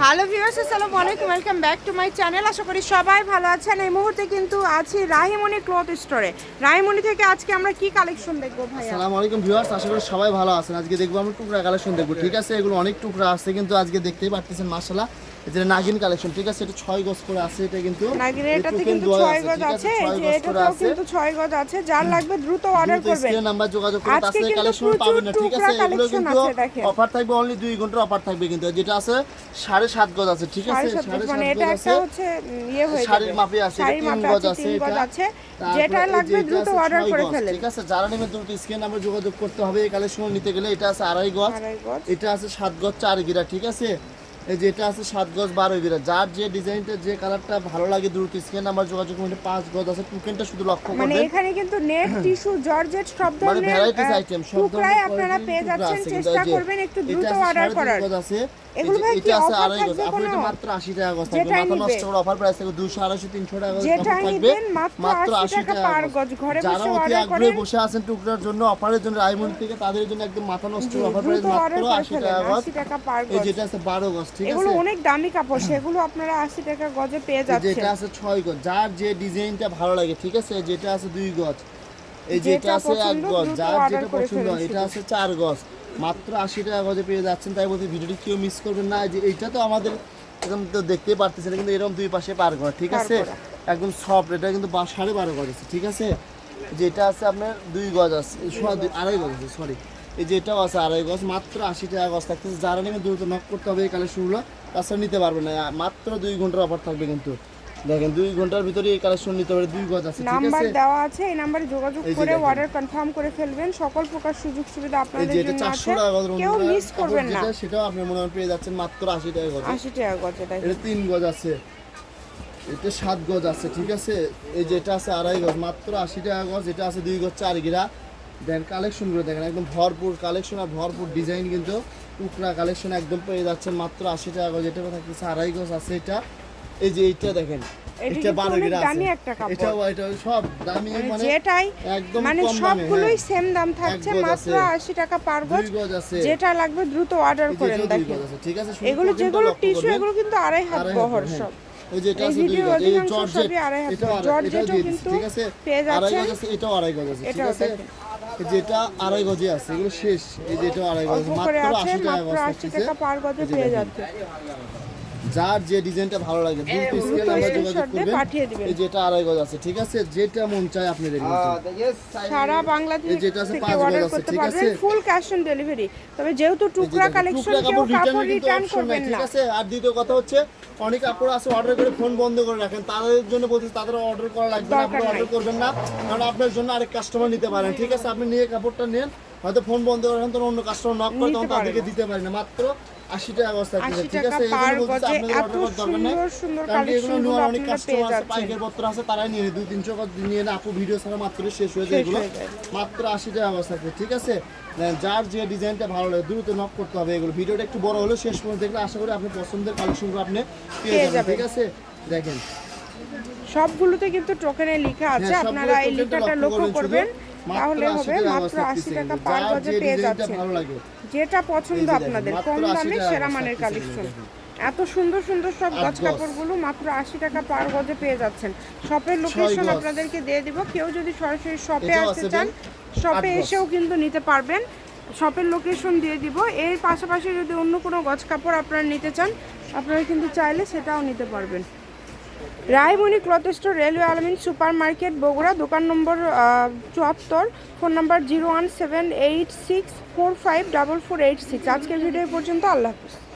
Hello viewers আসসালামু আলাইকুম। Welcome back to my channel আশা করি সবাই ভালো আছেন। এই মুহূর্তে কিন্তু আছি রাহিমনি ক্লথ স্টোরে রাহিমণি থেকে আজকে আমরা কি কালেকশন দেখব ভাই আসসালামু আলাইকুম ভিউয়ার্স আশা করি সবাই ভালো আছেন। আজকে দেখব আমরা টুকরা কালেকশন দেখব। ঠিক আছে, এগুলো অনেক টুকরা আছে, কিন্তু আজকে দেখতেই পারতেছেন, মাশাআল্লাহ। এটা নাগিন কালেকশন ঠিক আছে? এটা ছয় গজ করে আছে এটা কিন্তু নাগিনের এটাতে কিন্তু ছয় গজ আছে? যে এটাতেও কিন্তু ছয় গজ আছে যার লাগবে দ্রুত অর্ডার করবেন। স্ক্রিনে নাম্বার যোগাযোগ করে আজকে তাছাড়া কিন্তু কালেকশন পাবেন না ঠিক আছে? এগুলো কিন্তু অফার থাকবে অনলি দুই ঘণ্টার অফার থাকবে কিন্তু। যেটা আছে সাড়ে সাত গজ আছে ঠিক আছে? সাড়ে সাত গজ মানে এটা একটা হচ্ছে ইয়ে হয়ে যাবে। মাপে আছে, এটা শাড়ির মাপে গজ আছে আছে গজ এটা। আছে তারপরে যেটা লাগবে দ্রুত অর্ডার করে ফেলেন। ঠিক আছে? যারা নেবেন দ্রুত স্ক্রিন নাম্বার যোগাযোগ করতে হবে এই কালেকশন নিতে গেলে এটা আছে আড়াই গজ। এটা আছে সাত গজ চার গিরা ঠিক আছে? এই যে এটা আছে সাত গজ বারো গিরা যার যে ডিজাইনটা যে কালারটা ভালো লাগে দ্রুত স্ক্রিন আমার যোগাযোগ করলে পাঁচ গজ আছে টুকেনটা শুধু লক্ষ্য করবেন মানে করবেন। এখানে কিন্তু নেট টিস্যু জর্জেট সব মানে ধরনের ভ্যারাইটিস আইটেম সব ধরনের আপনারা পেয়ে যাচ্ছেন চেষ্টা করবেন একটু দ্রুত অর্ডার করার। গজ আছে। এগুলো ভাই কি আছে আড়াই গজ। আপনি এটা মাত্র আশি টাকা গজ থাকবে। মাথা নষ্ট করে অফার প্রাইস থেকে দুশো আড়াইশো তিনশো টাকা গজ থাকবে। মাত্র 80 টাকা পার গজ। ঘরে যারা বসে order আগ্রহে করেন। বসে আছেন টুকরার জন্য অফারের জন্য রায়মন্ড থেকে তাদের জন্য একদম মাথা নষ্ট অফার প্রাইস মাত্র অর্ডার করে আশি ফেলেন টাকা গজ। 80 টাকা পার এই যেটা আছে বারো গজ ঠিক এগুলো অনেক দামি কাপড় সেগুলো আপনারা আশি টাকা গজে পেয়ে যাচ্ছেন। যেটা আছে ছয় গজ যার যে ডিজাইনটা ভালো লাগে ঠিক আছে? যেটা আছে দুই গজ এই যেটা আছে এক পছন্দ গজ যার যেটা পছন্দ এটা আছে চার গজ। মাত্র আশি টাকা গজে পেয়ে যাচ্ছেন তাই বলতে ভিডিওটি কেউ মিস করবেন না। যে এইটা তো আমাদের একদম তো দেখতেই পারতেছেন কিন্তু এরকম দুই পাশে পার করা ঠিক আছে? একদম সফট এটা কিন্তু সাড়ে বারো গজ আছে ঠিক আছে? যেটা আছে আপনার দুই গজ আছে আড়াই গজ আছে সরি এই যে এটাও আছে আড়াই গজ মাত্র আশি টাকা গজ থাকতেছে। যারা নেবে দ্রুত নক করতে হবে এই কালেকশনগুলো তাছাড়া নিতে পারবেন না মাত্র দুই ঘণ্টার অফার থাকবে কিন্তু। দেখেন দুই ঘণ্টার ভিতরে এই কালেকশন নিতে পারে দুই গজ আছে নাম্বার দেওয়া আছে এই নাম্বারে যোগাযোগ করে অর্ডার কনফার্ম করে ফেলবেন। সকল প্রকার সুযোগ সুবিধা এই আপনাদের যে এটা জন্য চারশো আছে। টাকা গজ কেউ মিস করবেন না। যেটা, সেটাও আপনি মনে হয় পেয়ে যাচ্ছেন মাত্র আশি টাকা গজ। আশি টাকা গজ এটা এটা তিন গজ আছে। এটা সাত গজ আছে ঠিক আছে? এই যে এটা আছে আড়াই গজ মাত্র আশি টাকা গজ। এটা আছে দুই গজ চার গিরা। দেন কালেকশনগুলো দেখেন একদম ভরপুর কালেকশন আর ভরপুর ডিজাইন কিন্তু টুকরা কালেকশন একদম পেয়ে যাচ্ছেন মাত্র আশি টাকা গজ এটা থাকতেছে আড়াই গজ আছে এটা। এই যে এইটা দেখেন এটা বারো গিরা আছে। সব দামি মানে মানে যেটাই একদম মানে সবগুলোই হ্যাঁ। সেম দাম থাকছে মাত্র টাকা পার গজ। যেটা লাগবে দ্রুত অর্ডার করেন দেখেন। ঠিক আছে এগুলো যেগুলো লক্ষ্য টিস্যু এগুলো কিন্তু আড়াই হাত বহর হ্যাঁ। সব। ওই যে এটা আছে দুই গজ, এই জর্জেট, সবই আড়াই হাত এটাও বহর। আড়াই- জর্জেটও কিন্তু দিচ্ছি, ঠিক আড়াই গজ আছে, এটাও আড়াই গজ আছে, ঠিক আছে? যেটা আড়াই গজে আছে, এগুলো শেষ। এই যেটা আড়াই গজ, মাত্র আছে 80 টাকা মাত্র গজ আশি টাকা পার গজে পেয়ে যাচ্ছে। যার যে ডিজাইনটা ভালো লাগে দ্রুত স্ক্রিনে নাম্বার যোগাযোগ করবেন। পাঠিয়ে দিবেন। এই যে এটা আড়াই গজ আছে, ঠিক আছে? যেটা মন চায় আপনি নেবেন সারা বাংলাদেশ যেটা আছে পাঁচ গজ আছে, ঠিক আছে? ফুল ক্যাশ অন ডেলিভারি তবে যেহেতু টুকরা কালেকশন কেউ কাপড় রিটার্ন করবেন ঠিক আছে? আর দ্বিতীয় কথা হচ্ছে অনেক কাপড় আছে অর্ডার করে ফোন বন্ধ করে রাখেন তাদের জন্য বলছি তাদের অর্ডার করা লাগবে না আপনি অর্ডার করবেন না কারণ আপনার জন্য আরেক কাস্টমার নিতে পারেন ঠিক আছে আপনি নিয়ে কাপড়টা নেন হয়তো ফোন বন্ধ করে তখন অন্য কাস্টমার নক করে তখন তাদেরকে দিতে পারি না। মাত্র আশি টাকা আশি ঠিক আছে? আপনাদের অর্ডার করার দরকার নাই। কারণ এগুলো নেওয়ার অনেক কাস্টমার আছে পাইকারি পত্র আছে তারাই নিয়ে দুই তিনশো নিয়ে না আপু ভিডিও ছাড়া মাত্র শেষ হয়ে যায় এগুলো। মাত্র আশি টাকা অবস্থা ঠিক আছে? যার যে ডিজাইনটা ভালো লাগে দ্রুত নক করতে হবে এগুলো। ভিডিওটা একটু বড় হলে শেষ পর্যন্ত দেখলে আশা করি আপনি পছন্দের কালেকশনগুলো আপনি পেয়ে যাবেন। ঠিক আছে? দেখেন। সবগুলোতে কিন্তু টোকেনে লেখা আছে। হ্যাঁ, আপনারা এই লেখাটা লক্ষ্য করবেন, তাহলে মাত্র হবে মাত্র আশি টাকা পার গজে পেয়ে যাচ্ছেন। যেটা পছন্দ আপনাদের কম দামে সেরা মানের কালেকশন। এত সুন্দর সুন্দর সব গজ। কাপড়গুলো মাত্র আশি টাকা পার গজে পেয়ে যাচ্ছেন। শপের লোকেশন আপনাদেরকে দিয়ে দিব। কেউ যদি সরাসরি শপে আসতে চান শপে এসেও কিন্তু নিতে পারবেন। শপের লোকেশন দিয়ে দিব। এর পাশাপাশি যদি অন্য কোনো গজ কাপড় আপনারা নিতে চান আপনারা কিন্তু চাইলে সেটাও নিতে পারবেন। Raimoni cloth store railway Alamin super market Bogura, দোকান নম্বর চুয়াত্তর, ফোন নম্বর zero one seven eight six four five double four eight six. আজকের ভিডিও পর্যন্ত, আল্লাহ হাফিজ।